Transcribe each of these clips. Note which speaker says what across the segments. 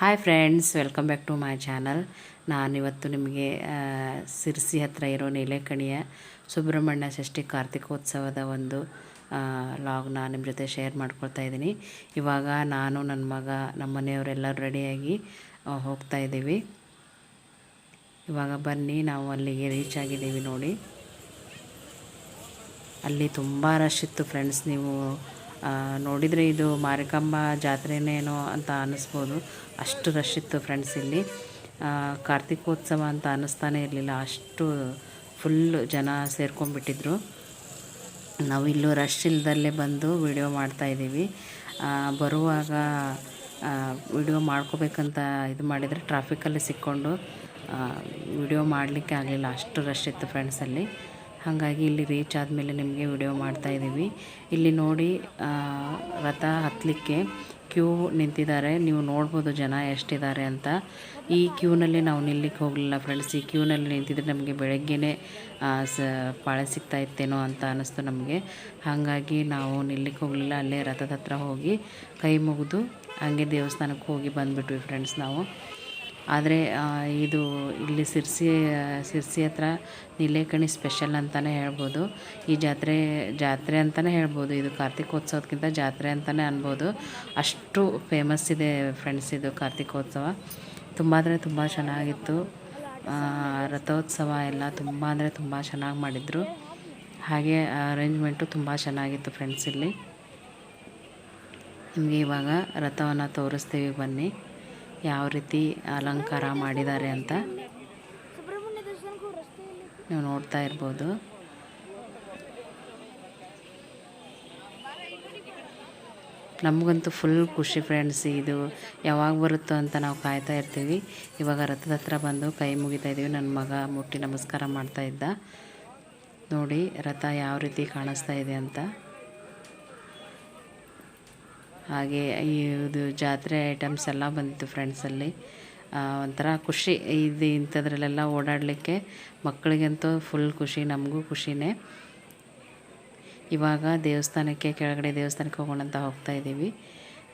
Speaker 1: Hi friends welcome back to my channel ನಾನಿವತ್ತು ನಿಮಗೆ ಸಿರ್ಸಿ ಹತ್ತಿರ ಇರೋ ನೀಲೇಕಣಿಯ ಸುಬ್ರಹ್ಮಣ್ಯ ಷಷ್ಠಿ ಕಾರ್ತಿಕೋತ್ಸವದ ಒಂದು ಲಾಗ್ನ ನಿಮ್ಮ ಜೊತೆ ಶೇರ್ ಮಾಡ್ಕೊಳ್ತಾ ಇದ್ದೀನಿ. ಇವಾಗ ನಾನು ನನ್ನ ಮಗ ನಮ್ಮ ಮನೆಯವರೆಲ್ಲರೂ ರೆಡಿಯಾಗಿ ಹೋಗ್ತಾ ಇದ್ದೀವಿ. ಇವಾಗ ಬನ್ನಿ, ನಾವು ಅಲ್ಲಿಗೆ ರೀಚ್ ಆಗಿದ್ದೀವಿ ನೋಡಿ. ಅಲ್ಲಿ ತುಂಬ ರಶ್ ಇತ್ತು ಫ್ರೆಂಡ್ಸ್ ನೀವು ನೋಡಿದರೆ ಇದು ಮಾರಿಕಾಂಬ ಜಾತ್ರೆನೇನೋ ಅಂತ ಅನ್ನಿಸ್ಬೋದು. ಅಷ್ಟು ರಶ್ ಇತ್ತು ಫ್ರೆಂಡ್ಸ್ ಇಲ್ಲಿ. ಕಾರ್ತಿಕೋತ್ಸವ ಅಂತ ಅನ್ನಿಸ್ತಾನೆ ಇರಲಿಲ್ಲ. ಅಷ್ಟು ಫುಲ್ ಜನ ಸೇರ್ಕೊಂಡ್ಬಿಟ್ಟಿದ್ರು. ನಾವು ಇಲ್ಲೂ ರಶ್ ಇಲ್ದಲ್ಲೇ ಬಂದು ವಿಡಿಯೋ ಮಾಡ್ತಾಯಿದ್ದೀವಿ ಬರುವಾಗ ವಿಡಿಯೋ ಮಾಡ್ಕೋಬೇಕಂತ ಇದು ಮಾಡಿದರೆ ಟ್ರಾಫಿಕಲ್ಲಿ ಸಿಕ್ಕೊಂಡು ವಿಡಿಯೋ ಮಾಡಲಿಕ್ಕೆ ಆಗಲಿಲ್ಲ. ಅಷ್ಟು ರಶ್ ಇತ್ತು ಫ್ರೆಂಡ್ಸ್ ಅಲ್ಲಿ. ಹಾಗಾಗಿ ಇಲ್ಲಿ ರೀಚ್ ಆದಮೇಲೆ ನಿಮಗೆ ವಿಡಿಯೋ ಮಾಡ್ತಾಯಿದ್ದೀವಿ ಇಲ್ಲಿ ನೋಡಿ ರಥ ಹತ್ತಲಿಕ್ಕೆ ಕ್ಯೂ ನಿಂತಿದ್ದಾರೆ. ನೀವು ನೋಡ್ಬೋದು ಜನ ಎಷ್ಟಿದ್ದಾರೆ ಅಂತ. ಈ ಕ್ಯೂನಲ್ಲಿ ನಾವು ನಿಲ್ಲಿಕ್ಕೆ ಹೋಗಲಿಲ್ಲ ಫ್ರೆಂಡ್ಸ್ ಈ ಕ್ಯೂನಲ್ಲಿ ನಿಂತಿದ್ರೆ ನಮಗೆ ಬೆಳಗ್ಗೆನೇ ಸ, ಪಾಳೆ ಸಿಗ್ತಾ ಇತ್ತೇನೋ ಅಂತ ಅನ್ನಿಸ್ತು ನಮಗೆ. ಹಾಗಾಗಿ ನಾವು ನಿಲ್ಲಿಕ್ಕೆ ಹೋಗಲಿಲ್ಲ, ಅಲ್ಲೇ ರಥದ ಹತ್ರ ಹೋಗಿ ಕೈ ಮುಗಿದು ಹಂಗೆ ದೇವಸ್ಥಾನಕ್ಕೆ ಹೋಗಿ ಬಂದುಬಿಟ್ವಿ ಫ್ರೆಂಡ್ಸ್ ನಾವು. ಆದರೆ ಇದು ಇಲ್ಲಿ ಸಿರ್ಸಿ ಸಿರ್ಸಿ ಹತ್ರ ನೀಲೇಕಣಿ ಸ್ಪೆಷಲ್ ಅಂತಲೇ ಹೇಳ್ಬೋದು. ಈ ಜಾತ್ರೆ ಜಾತ್ರೆ ಅಂತಲೇ ಹೇಳ್ಬೋದು. ಇದು ಕಾರ್ತಿಕೋತ್ಸವಕ್ಕಿಂತ ಜಾತ್ರೆ ಅಂತಲೇ ಅನ್ಬೋದು. ಅಷ್ಟು ಫೇಮಸ್ ಇದೆ ಫ್ರೆಂಡ್ಸ್ ಇದು ಕಾರ್ತಿಕೋತ್ಸವ. ತುಂಬ ಅಂದರೆ ತುಂಬ ಚೆನ್ನಾಗಿತ್ತು. ರಥೋತ್ಸವ ಎಲ್ಲ ತುಂಬ ಅಂದರೆ ತುಂಬ ಚೆನ್ನಾಗಿ ಮಾಡಿದರು. ಹಾಗೆ ಅರೇಂಜ್ಮೆಂಟು ತುಂಬ ಚೆನ್ನಾಗಿತ್ತು ಫ್ರೆಂಡ್ಸ್ ಇಲ್ಲಿ. ನಿಮಗೆ ಇವಾಗ ರಥವನ್ನು ತೋರಿಸ್ತೀವಿ ಬನ್ನಿ. ಯಾವ ರೀತಿ ಅಲಂಕಾರ ಮಾಡಿದ್ದಾರೆ ಅಂತ ನೀವು ನೋಡ್ತಾ ಇರ್ಬೋದು. ನಮಗಂತೂ ಫುಲ್ ಖುಷಿ ಫ್ರೆಂಡ್ಸ್ ಇದು. ಯಾವಾಗ ಬರುತ್ತೋ ಅಂತ ನಾವು ಕಾಯ್ತಾ ಇರ್ತೀವಿ. ಇವಾಗ ರಥದ ಹತ್ರ ಬಂದು ಕೈ ಮುಗಿತಾ ಇದ್ದೀವಿ ನನ್ನ ಮಗ ಮುಟ್ಟಿ ನಮಸ್ಕಾರ ಮಾಡ್ತಾ ಇದ್ದ. ನೋಡಿ, ರಥ ಯಾವ ರೀತಿ ಕಾಣಿಸ್ತಾ ಇದೆ ಅಂತ. ಹಾಗೆ ಇದು ಜಾತ್ರೆ ಐಟಮ್ಸ್ ಎಲ್ಲ ಬಂದಿತ್ತು ಫ್ರೆಂಡ್ಸಲ್ಲಿ ಒಂಥರ ಖುಷಿ. ಇದು ಇಂಥದ್ರಲ್ಲೆಲ್ಲ ಓಡಾಡಲಿಕ್ಕೆ ಮಕ್ಕಳಿಗಂತೂ ಫುಲ್ ಖುಷಿ, ನಮಗೂ ಖುಷಿನೇ. ಇವಾಗ ದೇವಸ್ಥಾನಕ್ಕೆ, ಕೆಳಗಡೆ ದೇವಸ್ಥಾನಕ್ಕೆ ಹೋಗೋಣ ಅಂತ ಹೋಗ್ತಾ ಇದ್ದೀವಿ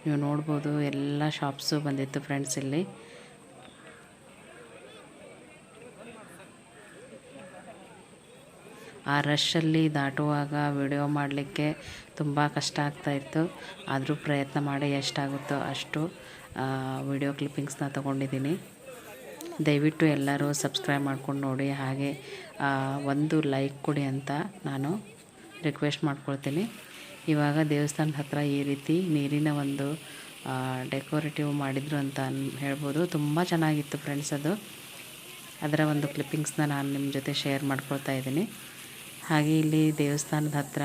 Speaker 1: ನೀವು ನೋಡ್ಬೋದು ಎಲ್ಲ ಶಾಪ್ಸು ಬಂದಿತ್ತು ಫ್ರೆಂಡ್ಸ್ ಇಲ್ಲಿ. ಆ ರಶ್ಶಲ್ಲಿ ದಾಟುವಾಗ ವಿಡಿಯೋ ಮಾಡಲಿಕ್ಕೆ ತುಂಬ ಕಷ್ಟ ಆಗ್ತಾಯಿತ್ತು ಆದರೂ ಪ್ರಯತ್ನ ಮಾಡಿ ಎಷ್ಟಾಗುತ್ತೋ ಅಷ್ಟು ವಿಡಿಯೋ ಕ್ಲಿಪ್ಪಿಂಗ್ಸ್ನ ತೊಗೊಂಡಿದ್ದೀನಿ. ದಯವಿಟ್ಟು ಎಲ್ಲರೂ ಸಬ್ಸ್ಕ್ರೈಬ್ ಮಾಡ್ಕೊಂಡು ನೋಡಿ. ಹಾಗೆ ಒಂದು ಲೈಕ್ ಕೊಡಿ ಅಂತ ನಾನು ರಿಕ್ವೆಸ್ಟ್ ಮಾಡ್ಕೊಳ್ತೀನಿ. ಇವಾಗ ದೇವಸ್ಥಾನದ ಹತ್ರ ಈ ರೀತಿ ನೀರಿನ ಒಂದು ಡೆಕೋರೇಟಿವ್ ಮಾಡಿದರು ಅಂತ ಹೇಳ್ಬೋದು. ತುಂಬ ಚೆನ್ನಾಗಿತ್ತು ಫ್ರೆಂಡ್ಸ್ ಅದು. ಅದರ ಒಂದು ಕ್ಲಿಪ್ಪಿಂಗ್ಸ್ನ ನಾನು ನಿಮ್ಮ ಜೊತೆ ಶೇರ್ ಮಾಡ್ಕೊಳ್ತಾ ಇದ್ದೀನಿ. ಹಾಗೆ ಇಲ್ಲಿ ದೇವಸ್ಥಾನದ ಹತ್ರ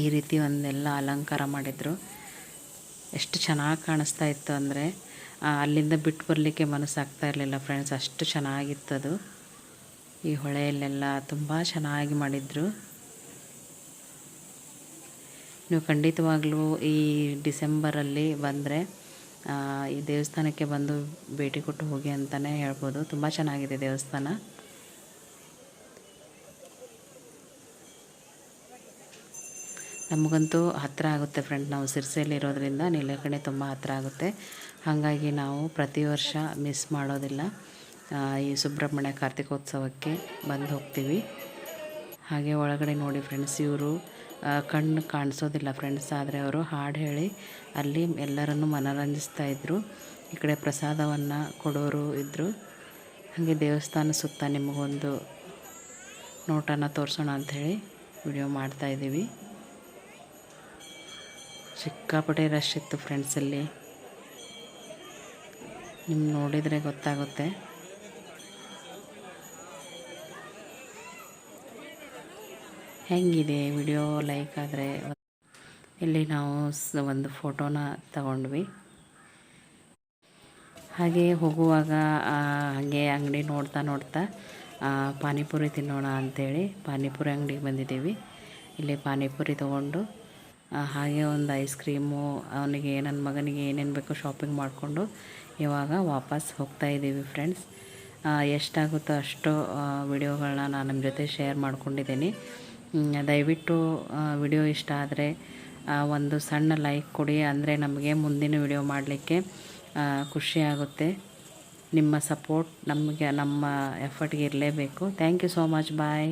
Speaker 1: ಈ ರೀತಿ ಒಂದೆಲ್ಲ ಅಲಂಕಾರ ಮಾಡಿದರು. ಎಷ್ಟು ಚೆನ್ನಾಗಿ ಕಾಣಿಸ್ತಾ ಇತ್ತು ಅಂದರೆ ಅಲ್ಲಿಂದ ಬಿಟ್ಟು ಬರಲಿಕ್ಕೆ ಮನಸ್ಸಾಗ್ತಾ ಇರಲಿಲ್ಲ ಫ್ರೆಂಡ್ಸ್ ಅಷ್ಟು ಚೆನ್ನಾಗಿತ್ತದು ಈ ಹೊಳೆಯಲ್ಲೆಲ್ಲ ತುಂಬ ಚೆನ್ನಾಗಿ ಮಾಡಿದರು. ನೀವು ಖಂಡಿತವಾಗ್ಲೂ ಈ ಡಿಸೆಂಬರಲ್ಲಿ ಬಂದರೆ ಈ ದೇವಸ್ಥಾನಕ್ಕೆ ಬಂದು ಭೇಟಿ ಕೊಟ್ಟು ಹೋಗಿ ಅಂತಲೇ ಹೇಳ್ಬೋದು. ತುಂಬ ಚೆನ್ನಾಗಿದೆ ದೇವಸ್ಥಾನ. ನಮಗಂತೂ ಹತ್ತಿರ ಆಗುತ್ತೆ ಫ್ರೆಂಡ್ ನಾವು ಸಿರ್ಸಿಯಲ್ಲಿ ಇರೋದ್ರಿಂದ ನೀಲಕಣಿ ತುಂಬ ಹತ್ತಿರ ಆಗುತ್ತೆ. ಹಾಗಾಗಿ ನಾವು ಪ್ರತಿ ವರ್ಷ ಮಿಸ್ ಮಾಡೋದಿಲ್ಲ. ಈ ಸುಬ್ರಹ್ಮಣ್ಯ ಕಾರ್ತಿಕೋತ್ಸವಕ್ಕೆ ಬಂದು ಹೋಗ್ತೀವಿ. ಹಾಗೆ ಒಳಗಡೆ ನೋಡಿ ಫ್ರೆಂಡ್ಸ್ ಇವರು ಕಣ್ಣು ಕಾಣಿಸೋದಿಲ್ಲ ಫ್ರೆಂಡ್ಸ್ ಆದರೆ ಅವರು ಹಾಡು ಹೇಳಿ ಅಲ್ಲಿ ಎಲ್ಲರನ್ನು ಮನರಂಜಿಸ್ತಾ ಇದ್ದರು ಈ ಕಡೆ ಪ್ರಸಾದವನ್ನು ಕೊಡೋರು ಇದ್ದರು ಹಾಗೆ ದೇವಸ್ಥಾನ ಸುತ್ತ ನಿಮಗೊಂದು ನೋಟನ ತೋರಿಸೋಣ ಅಂಥೇಳಿ ವಿಡಿಯೋ ಮಾಡ್ತಾಯಿದ್ದೀವಿ ಸಿಕ್ಕಾಪಟ್ಟೆ ರಶ್ ಇತ್ತು ಫ್ರೆಂಡ್ಸಲ್ಲಿ ನಿಮ್ಗೆ ನೋಡಿದರೆ ಗೊತ್ತಾಗುತ್ತೆ. ಹೆಂಗಿದೆ ವಿಡಿಯೋ ಲೈಕ್ ಆದರೆ? ಇಲ್ಲಿ ನಾವು ಒಂದು ಫೋಟೋನ ತಗೊಂಡ್ವಿ. ಹಾಗೆ ಹೋಗುವಾಗ ಹಾಗೆ ಅಂಗಡಿ ನೋಡ್ತಾ ನೋಡ್ತಾ ಪಾನಿಪುರಿ ತಿನ್ನೋಣ ಅಂಥೇಳಿ ಪಾನಿಪುರಿ ಅಂಗಡಿಗೆ ಬಂದಿದ್ದೀವಿ. ಇಲ್ಲಿ ಪಾನಿಪುರಿ ತೊಗೊಂಡು ಹಾಗೆ ಒಂದು ಐಸ್ ಕ್ರೀಮು ಅವನಿಗೆ ನನ್ನ ಮಗನಿಗೆ ಏನೇನು ಬೇಕೋ ಶಾಪಿಂಗ್ ಮಾಡಿಕೊಂಡು ಇವಾಗ ವಾಪಸ್ ಹೋಗ್ತಾ ಇದ್ದೀವಿ ಫ್ರೆಂಡ್ಸ್ ಎಷ್ಟಾಗುತ್ತೋ ಅಷ್ಟು ವಿಡಿಯೋಗಳನ್ನ ನಾನು ನಿಮ್ಮ ಜೊತೆ ಶೇರ್ ಮಾಡ್ಕೊಂಡಿದ್ದೀನಿ. ದಯವಿಟ್ಟು ವಿಡಿಯೋ ಇಷ್ಟ ಆದರೆ ಒಂದು ಸಣ್ಣ ಲೈಕ್ ಕೊಡಿ. ಅಂದರೆ ನಮಗೆ ಮುಂದಿನ ವಿಡಿಯೋ ಮಾಡಲಿಕ್ಕೆ ಖುಷಿಯಾಗುತ್ತೆ ನಿಮ್ಮ ಸಪೋರ್ಟ್ ನಮಗೆ, ನಮ್ಮ ಎಫರ್ಟ್ಗೆ ಇರಲೇಬೇಕು. Thank you so much bye